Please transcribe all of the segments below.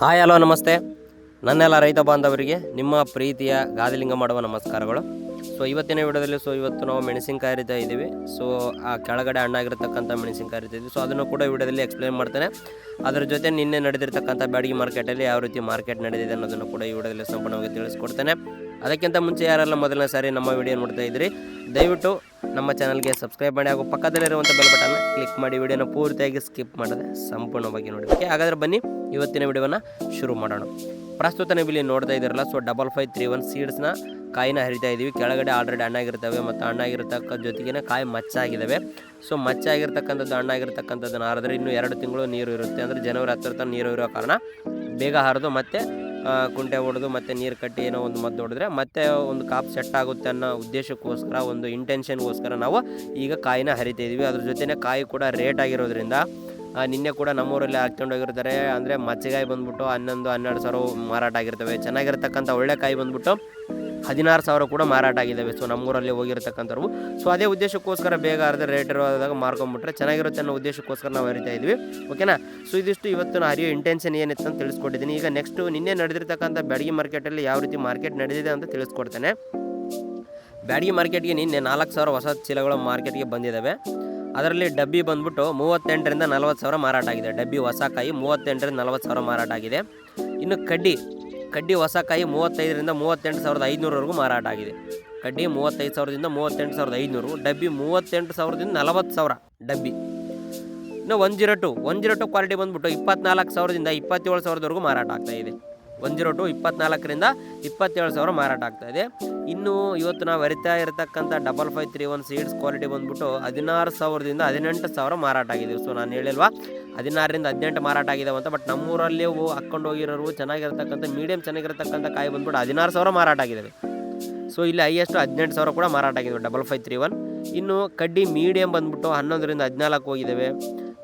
Hi hello ನಮಸ್ತೆ. ನನ್ನೆಲ್ಲ ರೈತ ಬಾಂಧವರಿಗೆ ನಿಮ್ಮ ಪ್ರೀತಿಯ ಗಾದಿಲಿಂಗ ಮಾಡುವ ನಮಸ್ಕಾರಗಳು. ಸೊ ಇವತ್ತಿನ ವಿಡಿಯೋದಲ್ಲಿ ಸೊ ಇವತ್ತು ನಾವು ಮೆಣಸಿನಕಾಯಿ ರೀತಾ ಇದ್ದೀವಿ. ಸೊ ಆ ಕೆಳಗಡೆ ಹಣ್ಣಾಗಿರ್ತಕ್ಕಂಥ ಮೆಣಸಿನ್ಕಾಯಿ ಹರಿತಾ ಇದ್ದೀವಿ. ಸೊ ಅದನ್ನು ಕೂಡ ವಿಡಿಯೋದಲ್ಲಿ ಎಕ್ಸ್ಪ್ಲೇನ್ ಮಾಡ್ತೇನೆ. ಅದರ ಜೊತೆ ನಿನ್ನೆ ನಡೆದಿರ್ತಕ್ಕಂಥ ಬ್ಯಾಡಗಿ ಮಾರ್ಕೆಟಲ್ಲಿ ಯಾವ ರೀತಿ ಮಾರ್ಕೆಟ್ ನಡೆದಿದೆ ಅನ್ನೋದನ್ನು ಕೂಡ ಈ ವಿಡಿಯೋದಲ್ಲಿ ಸಂಪೂರ್ಣವಾಗಿ ತಿಳಿಸ್ಕೊಡ್ತೇನೆ. ಅದಕ್ಕಿಂತ ಮುಂಚೆ ಯಾರೆಲ್ಲ ಮೊದಲನೇ ಸಾರಿ ನಮ್ಮ ವಿಡಿಯೋ ನೋಡ್ತಾ ಇದ್ರಿ ದಯವಿಟ್ಟು ನಮ್ಮ ಚಾನಲ್ಗೆ ಸಬ್ಸ್ಕ್ರೈಬ್ ಮಾಡಿ ಹಾಗೂ ಪಕ್ಕದಲ್ಲಿರುವಂಥ ಬೆಲ್ ಬಟನ್ನ ಕ್ಲಿಕ್ ಮಾಡಿ ವಿಡಿಯೋನ ಪೂರ್ತಿಯಾಗಿ ಸ್ಕಿಪ್ ಮಾಡದೆ ಸಂಪೂರ್ಣವಾಗಿ ನೋಡಿ ಓಕೆ ಹಾಗಾದ್ರೆ ಬನ್ನಿ, ಇವತ್ತಿನ ವಿಡಿಯೋನ ಶುರು ಮಾಡೋಣ. ಪ್ರಸ್ತುತ ನೀವು ಇಲ್ಲಿ ನೋಡ್ತಾ ಇದ್ದೀರಲ್ಲ so double five three one ಸೀಡ್ಸ್ನ ಕಾಯಿನ ಹರಿತಾ ಇದ್ದೀವಿ ಕೆಳಗಡೆ ಆಲ್ರೆಡಿ ಹಣ್ಣಾಗಿರ್ತವೆ ಮತ್ತು ಹಣ್ಣಾಗಿರ್ತಕ್ಕ ಜೊತೆಗೇನೆ ಕಾಯಿ ಮಚ್ಚಾಗಿದ್ದಾವೆ ಸೊ ಮಚ್ಚಾಗಿರ್ತಕ್ಕಂಥದ್ದು ಹಣ್ಣಾಗಿರ್ತಕ್ಕಂಥದ್ದನ್ನು ಹಾರಿದ್ರೆ ಇನ್ನೂ ಎರಡು ತಿಂಗಳು ನೀರು ಇರುತ್ತೆ. ಅಂದರೆ ಜನವರಿ ಹತ್ತರ ತನಕ ನೀರು ಇರೋ ಕಾರಣ ಬೇಗ ಹರಿದು ಮತ್ತೆ ಕುಂಟೆ ಹೊಡೆದು ಮತ್ತು ನೀರು ಕಟ್ಟಿ ಏನೋ ಒಂದು ಮದ್ದು ಹೊಡೆದ್ರೆ ಮತ್ತೆ ಒಂದು ಕಾಪ್ ಸೆಟ್ ಆಗುತ್ತೆ ಅನ್ನೋ ಉದ್ದೇಶಕ್ಕೋಸ್ಕರ, ಒಂದು ಇಂಟೆನ್ಷನ್ಗೋಸ್ಕರ ನಾವು ಈಗ ಕಾಯಿನ ಹರಿತಾ ಇದೀವಿ. ಅದ್ರ ಜೊತೆನೇ ಕಾಯಿ ಕೂಡ ರೇಟ್ ಆಗಿರೋದ್ರಿಂದ ನಿನ್ನೆ ಕೂಡ ನಮ್ಮೂರಲ್ಲಿ ಹಾಕ್ಕೊಂಡು ಹೋಗಿರ್ತಾರೆ. ಅಂದರೆ ಮಚ್ಚೆಗಾಯಿ ಬಂದ್ಬಿಟ್ಟು ಹನ್ನೊಂದು, ಹನ್ನೆರಡು ಸಾವಿರ ಮಾರಾಟ ಆಗಿರ್ತವೆ. ಚೆನ್ನಾಗಿರ್ತಕ್ಕಂಥ ಒಳ್ಳೆ ಕಾಯಿ ಬಂದ್ಬಿಟ್ಟು ಹದಿನಾರು ಸಾವಿರ ಕೂಡ ಮಾರಾಟ ಆಗಿದ್ದಾವೆ. ಸೊ ನಮ್ಮೂರಲ್ಲಿ ಹೋಗಿರ್ತಕ್ಕಂಥವ್ರು. ಸೊ ಅದೇ ಉದ್ದೇಶಕ್ಕೋಸ್ಕರ ಬೇಗ ಅರ್ಧ ರೇಟ್ ಇರೋದಾಗ ಮಾರ್ಕೊಂಬಿಟ್ರೆ ಚೆನ್ನಾಗಿರುತ್ತೆ ಅನ್ನೋ ಉದ್ದೇಶಕ್ಕೋಸ್ಕರ ನಾವು ಹರಿತಾ ಇದ್ವಿ. ಓಕೆನಾ ಸೊ ಇದಿಷ್ಟು ಇವತ್ತು ನಾನು ಅರಿಯೋ ಇಂಟೆನ್ಷನ್ ಏನಿತ್ತು ಅಂತ ತಿಳಿಸ್ಕೊಟ್ಟಿದ್ದೀನಿ. ಈಗ ನೆಕ್ಸ್ಟ್ ನಿನ್ನೆ ನಡೆದಿರ್ತಕ್ಕಂಥ ಬ್ಯಾಡಗಿ ಮಾರ್ಕೆಟಲ್ಲಿ ಯಾವ ರೀತಿ ಮಾರ್ಕೆಟ್ ನಡೆದಿದೆ ಅಂತ ತಿಳಿಸ್ಕೊಡ್ತೇನೆ. ಬ್ಯಾಡಗಿ ಮಾರ್ಕೆಟ್ಗೆ ನಿನ್ನೆ ನಾಲ್ಕು ಸಾವಿರ ಹೊಸ ಚೀಲಗಳು ಮಾರ್ಕೆಟ್ಗೆ ಬಂದಿದ್ದಾವೆ. ಅದರಲ್ಲಿ ಡಬ್ಬಿ ಬಂದ್ಬಿಟ್ಟು ಮೂವತ್ತೆಂಟರಿಂದ ನಲ್ವತ್ತು ಸಾವಿರ ಮಾರಾಟ ಆಗಿದೆ. ಡಬ್ಬಿ ಹೊಸ ಕಾಯಿ ಮೂವತ್ತೆಂಟರಿಂದ ನಲ್ವತ್ತು ಸಾವಿರ ಮಾರಾಟ ಆಗಿದೆ. ಇನ್ನು ಕಡ್ಡಿ ಕಡ್ಡಿ ಹೊಸ ಕಾಯಿ ಮೂವತ್ತೈದರಿಂದ ಮೂವತ್ತೆಂಟು ಸಾವಿರದ ಐದುನೂರವರೆಗೂ ಮಾರಾಟ ಆಗಿದೆ. ಕಡ್ಡಿ ಮೂವತ್ತೈದು ಸಾವಿರದಿಂದ ಮೂವತ್ತೆಂಟು ಸಾವಿರದ ಐದುನೂರು, ಡಬ್ಬಿ ಮೂವತ್ತೆಂಟು ಸಾವಿರದಿಂದ ನಲವತ್ತು ಸಾವಿರ ಡಬ್ಬಿ. ಇನ್ನು one zero two one zero two quality ಬಂದ್ಬಿಟ್ಟು ಇಪ್ಪತ್ನಾಲ್ಕು ಸಾವಿರದಿಂದ ಇಪ್ಪತ್ತೇಳು ಸಾವಿರದವರೆಗೂ ಮಾರಾಟ ಆಗ್ತಾ ಇದೆ. ಒನ್ ಜೀರೋ ಟು ಇಪ್ಪತ್ನಾಲ್ಕರಿಂದ ಇಪ್ಪತ್ತೇಳು ಸಾವಿರ ಮಾರಾಟ ಆಗ್ತಾ ಇದೆ. ಇನ್ನು ಇವತ್ತು ನಾವು ಅರಿತಾ ಇರತಕ್ಕಂಥ double five three one seeds quality ಬಂದ್ಬಿಟ್ಟು ಹದಿನಾರು ಸಾವಿರದಿಂದ ಹದಿನೆಂಟು ಸಾವಿರ ಮಾರಾಟ ಆಗಿದೆ. ಸೊ ನಾನು ಹೇಳಿಲ್ವಾ? ಹದಿನಾರರಿಂದ ಹದಿನೆಂಟು ಮಾರಾಟ ಆಗಿದಾವಂತ ಬಟ್ ನಮ್ಮೂರಲ್ಲಿ ಅವು ಹಾಕ್ಕೊಂಡು ಹೋಗಿರೋರು ಚೆನ್ನಾಗಿರ್ತಕ್ಕಂಥ ಮೀಡಿಯಮ್ ಚೆನ್ನಾಗಿರ್ತಕ್ಕಂಥ ಕಾಯಿ ಬಂದ್ಬಿಟ್ಟು ಹದಿನಾರು ಸಾವಿರ ಮಾರಾಟ ಆಗಿದ್ದಾವೆ ಸೊ ಇಲ್ಲಿ ಹೈಯೆಸ್ಟ್ ಹದಿನೆಂಟು ಸಾವಿರ ಕೂಡ ಮಾರಾಟ ಆಗಿದ್ದಾವೆ ಡಬಲ್ ಫೈವ್ ತ್ರೀ ಒನ್ ಇನ್ನು ಕಡ್ಡಿ ಮೀಡಿಯಮ್ ಬಂದ್ಬಿಟ್ಟು ಹನ್ನೊಂದರಿಂದ ಹದಿನಾಲ್ಕು ಹೋಗಿದ್ದಾವೆ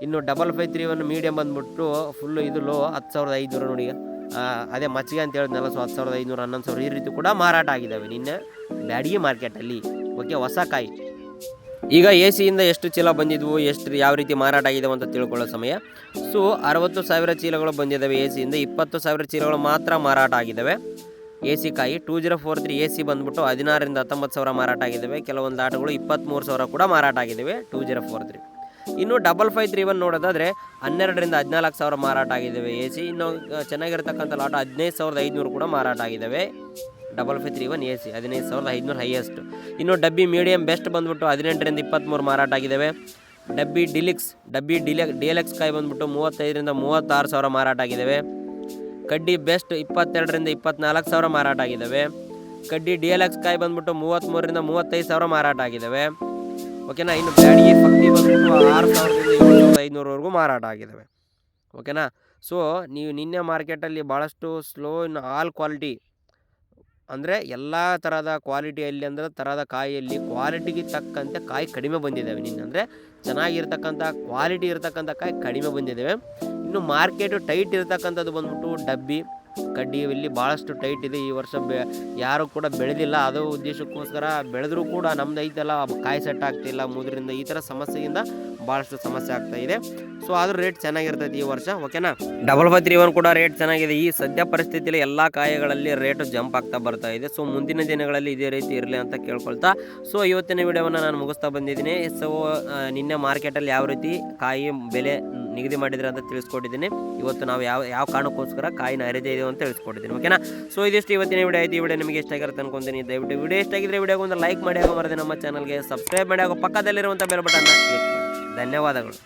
ಇನ್ನು double five three one medium ಬಂದ್ಬಿಟ್ಟು ಫುಲ್ಲು ಇದು ಲೋ ಹತ್ತು ಸಾವಿರದ ಐದುನೂರು ನೋಡಿ. ಅದೇ ಮಚ್ಚಿಗೆ ಅಂತ ಹೇಳಿದ್ನಲ್ಲ ಸೊ ಹತ್ತು ಸಾವಿರದ ಐದುನೂರು, ಹನ್ನೊಂದು ಸಾವಿರ ಈ ರೀತಿ ಕೂಡ ಮಾರಾಟ ಆಗಿದ್ದಾವೆ ನಿನ್ನೆ. ಬ್ಯಾಡಗಿ ಮಾರ್ಕೆಟಲ್ಲಿ ಓಕೆ ಹೊಸ ಕಾಯಿ ಈಗ ಎ ಸಿಯಿಂದ ಎಷ್ಟು ಚೀಲ ಬಂದಿದ್ವು, ಎಷ್ಟು ಯಾವ ರೀತಿ ಮಾರಾಟ ಆಗಿದೆ ಅಂತ ತಿಳ್ಕೊಳ್ಳೋ ಸಮಯ. ಸೊ, ಅರವತ್ತು ಸಾವಿರ ಚೀಲಗಳು ಬಂದಿದ್ದಾವೆ ಎ ಸಿಯಿಂದ ಇಪ್ಪತ್ತು ಸಾವಿರ ಚೀಲಗಳು ಮಾತ್ರ ಮಾರಾಟ ಆಗಿದ್ದಾವೆ. ಎ ಸಿ ಕಾಯಿ two zero four three A C ಬಂದ್ಬಿಟ್ಟು ಹದಿನಾರರಿಂದ ಹತ್ತೊಂಬತ್ತು ಸಾವಿರ ಮಾರಾಟ ಆಗಿದ್ದಾವೆ. ಕೆಲವೊಂದು ಆಟಗಳು ಇಪ್ಪತ್ತ್ಮೂರು ಸಾವಿರ ಕೂಡ ಮಾರಾಟ ಆಗಿದ್ದಾವೆ ಟೂ ಜೀರೋ ಫೋರ್ ತ್ರೀ. ಇನ್ನು ಡಬಲ್ ಫೈವ್ ತ್ರೀ ಒನ್ ನೋಡೋದಾದರೆ ಹನ್ನೆರಡರಿಂದ ಹದಿನಾಲ್ಕು ಸಾವಿರ ಮಾರಾಟ ಆಗಿದ್ದಾವೆ ಎ ಸಿ ಇನ್ನು ಚೆನ್ನಾಗಿರ್ತಕ್ಕಂಥ ಲಾಟ ಹದಿನೈದು ಸಾವಿರದ ಐದುನೂರು ಕೂಡ ಮಾರಾಟ ಆಗಿದ್ದಾವೆ. Double five three one A C ಹದಿನೈದು ಸಾವಿರದ ಐದುನೂರು ಹೈಯೆಸ್ಟ್ ಇನ್ನು ಡಬ್ಬಿ ಮೀಡಿಯಮ್ ಬೆಸ್ಟ್ ಬಂದ್ಬಿಟ್ಟು ಹದಿನೆಂಟರಿಂದ ಇಪ್ಪತ್ತ್ಮೂರು ಮಾರಾಟ ಆಗಿದ್ದಾವೆ ಡಬ್ಬಿ ಡಿಲಿಕ್ಸ್ ಡಬ್ಬಿ ಡಿಲೆ ಡಿ ಎಲ್ ಎಕ್ಸ್ ಕಾಯಿ ಬಂದ್ಬಿಟ್ಟು ಮೂವತ್ತೈದರಿಂದ ಮೂವತ್ತಾರು ಸಾವಿರ ಮಾರಾಟ ಆಗಿದ್ದಾವೆ ಕಡ್ಡಿ ಬೆಸ್ಟ್ ಇಪ್ಪತ್ತೆರಡರಿಂದ ಇಪ್ಪತ್ನಾಲ್ಕು ಸಾವಿರ ಮಾರಾಟ ಆಗಿದ್ದಾವೆ ಕಡ್ಡಿ ಡಿ ಎಲ್ ಎಕ್ಸ್ ಕಾಯಿ ಬಂದ್ಬಿಟ್ಟು ಮೂವತ್ತ್ಮೂರರಿಂದ ಮೂವತ್ತೈದು ಸಾವಿರ ಮಾರಾಟ ಆಗಿದ್ದಾವೆ ಓಕೆನಾ ಇನ್ನು ಬ್ಯಾಡಿಗೆ ಪಕ್ಕಿ ಬಂದ್ಬಿಟ್ಟು ಆರು ಸಾವಿರದಿಂದ ಏಳು ಸಾವಿರದ ಐದುನೂರವರೆಗೂ ಮಾರಾಟ ಆಗಿದ್ದಾವೆ ಓಕೆನಾ ಸೊ ನೀವು ನಿನ್ನೆ ಮಾರ್ಕೆಟಲ್ಲಿ ಭಾಳಷ್ಟು ಸ್ಲೋ ಇನ್ನು ಆಲ್ ಕ್ವಾಲಿಟಿ ಅಂದರೆ ಎಲ್ಲ ಥರದ ಕ್ವಾಲಿಟಿಯಲ್ಲಿ ಅಂದರೆ ಥರದ ಕಾಯಿಯಲ್ಲಿ ಕ್ವಾಲಿಟಿಗೆ ತಕ್ಕಂತೆ ಕಾಯಿ ಕಡಿಮೆ ಬಂದಿದ್ದಾವೆ ನಿನ್ನೆ ಅಂದರೆ ಚೆನ್ನಾಗಿರ್ತಕ್ಕಂಥ ಕ್ವಾಲಿಟಿ ಇರತಕ್ಕಂಥ ಕಾಯಿ ಕಡಿಮೆ ಬಂದಿದ್ದಾವೆ ಇನ್ನು ಮಾರ್ಕೆಟು ಟೈಟ್ ಇರತಕ್ಕಂಥದ್ದು ಬಂದ್ಬಿಟ್ಟು ಡಬ್ಬಿ ಕಡ್ಡಿ ಇಲ್ಲಿ ಭಾಳಷ್ಟು ಟೈಟ್ ಇದೆ. ಈ ವರ್ಷ ಬೆ, ಯಾರು ಕೂಡ ಬೆಳೆದಿಲ್ಲ. ಅದು ಉದ್ದೇಶಕ್ಕೋಸ್ಕರ ಬೆಳೆದರೂ ಕೂಡ ನಮ್ದು ಐತೆಲ್ಲ ಕಾಯಿ ಸೆಟ್ ಆಗ್ತಿಲ್ಲ ಮುದ್ರಿಂದ. ಈ ಥರ ಸಮಸ್ಯೆಯಿಂದ ಭಾಳಷ್ಟು ಸಮಸ್ಯೆ ಆಗ್ತಾ ಇದೆ. ಸೊ ಆದರೂ ರೇಟ್ ಚೆನ್ನಾಗಿರ್ತೈತಿ ಈ ವರ್ಷ ಓಕೆನಾ ಡಬಲ್ ಫೈವ್ ತ್ರೀ ಒನ್ ಕೂಡ ರೇಟ್ ಚೆನ್ನಾಗಿದೆ. ಈ ಸದ್ಯ ಪರಿಸ್ಥಿತಿಯಲ್ಲಿ ಎಲ್ಲ ಕಾಯಿಗಳಲ್ಲಿ ರೇಟು ಜಂಪ್ ಆಗ್ತಾ ಬರ್ತಾ ಇದೆ. ಸೊ ಮುಂದಿನ ದಿನಗಳಲ್ಲಿ ಇದೇ ರೀತಿ ಇರಲಿ ಅಂತ ಕೇಳ್ಕೊಳ್ತಾ. ಸೊ ಇವತ್ತಿನ ವಿಡಿಯೋವನ್ನು ನಾನು ಮುಗಿಸ್ತಾ ಬಂದಿದ್ದೀನಿ. ಸೊ ನಿನ್ನೆ ಮಾರ್ಕೆಟಲ್ಲಿ ಯಾವ ರೀತಿ ಕಾಯಿ ಬೆಲೆ ನಿಗದಿ ಮಾಡಿದ್ರೆ ಅಂತ ತಿಳಿಸ್ಕೊಟ್ಟಿದ್ದೀನಿ. ಇವತ್ತು ನಾವು ಯಾವ ಯಾವ ಕಾರಣಕ್ಕೋಸ್ಕರ ಕಾಯಿನ ಅರಿದೇ ಇದೆ ಅಂತ ತಿಳಿಸ್ಕೊಟ್ಟಿದ್ದೀನಿ ಓಕೆನಾ ಸೊ ಇದಿಷ್ಟು ಇವತ್ತಿನ ವಿಡಿಯೋ ಈ ವಿಡಿಯೋ ನಿಮಗೆ ಇಷ್ಟ ಆಗಿರುತ್ತೆ ಅನ್ಕೊಂತೀನಿ. ದಯವಿಟ್ಟು ವಿಡಿಯೋ ಇಷ್ಟ ಆಗಿದ್ರೆ ವಿಡಿಯೋಗೆ ಒಂದು ಲೈಕ್ ಮಾಡಿ ಹಾಗೂ ಮರದೆ ನಮ್ಮ ಚಾನಲ್ಗೆ ಸಬ್ಸ್ಕ್ರೈಬ್ ಮಾಡಿ ಹಾಗೂ ಪಕ್ಕದಲ್ಲಿರುವಂಥ ಬೆಲ್ ಬಟನ್ನ ಕ್ಲಿಕ್ ಮಾಡಿ. ಧನ್ಯವಾದಗಳು.